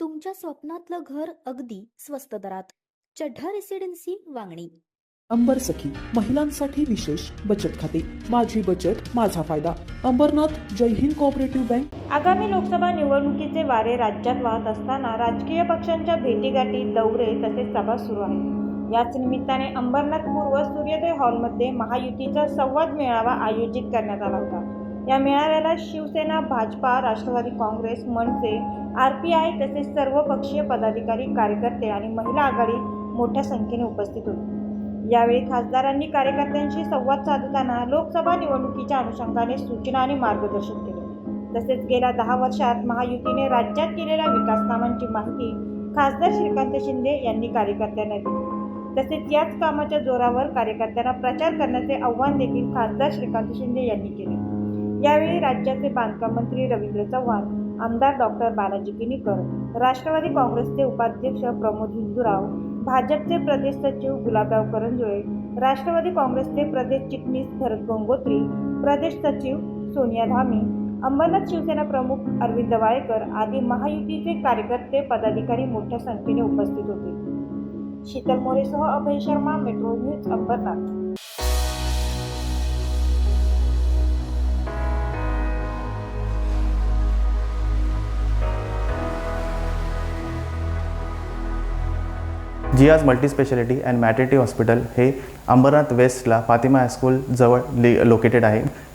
तुमच्या स्वप्नातलं घर अगदी स्वस्त दरात. चढ्ढा रेसिडेन्सी वांगणी. अंबर सखी महिलांसाठी विशेष बचत खाते. माझी बचत माझा फायदा. Ambernath Jai Hind cooperative bank. आगामी लोकसभा निवडणुकीचे वारे राज्यात वाहत असताना राजकीय पक्षांच्या भेटीगाठी दौरे तसेच सभा सुरू आहेत. याच निमित्ताने अंबरनाथ पूर्व सूर्योदय हॉलमध्ये महायुतीचा संवाद मेळावा आयोजित करण्यात आला होता. या मेळाव्याला Shiv Sena Bhajpa Rashtravadi Congress Manase R P I तसेच सर्व पक्षीय पदाधिकारी कार्यकर्ते आणि महिला आघाडी मोठ्या संख्येने उपस्थित होती. यावेळी खासदारांनी कार्यकर्त्यांशी संवाद साधताना लोकसभा निवडणुकीच्या अनुषंगाने सूचना आणि मार्गदर्शन केले. तसेच गेल्या दहा वर्षात महायुतीने राज्यात केलेल्या विकासकामांची माहिती खासदार श्रीकांत शिंदे यांनी कार्यकर्त्यांना दिली. तसेच याच कामाच्या जोरावर कार्यकर्त्यांना प्रचार करण्याचे आव्हान देखील खासदार श्रीकांत शिंदे यांनी केले. यावेळी राज्याचे बांधकाम मंत्री रवींद्र चव्हाण आमदार डॉक्टर बालाजी किनीकर राष्ट्रवादी काँग्रेसचे उपाध्यक्ष प्रमोद हिंदूराव भाजपचे प्रदेश सचिव गुलाबराव करंजोळे राष्ट्रवादी काँग्रेसचे प्रदेश चिटणीस भरत गंगोत्री प्रदेश सचिव सोनिया धामी अंबरनाथ शिवसेना प्रमुख अरविंद वाळेकर आदी महायुतीचे कार्यकर्ते पदाधिकारी मोठ्या संख्येने उपस्थित होते. Sheetal मोरेसह Abhay Sharma metro news Ambernath. Jiya's multispeciality and maternity hospital हे अंबरनाथ वेस्टला फातिमा हायस्कूल जवळ लि लोकेटेड आहे.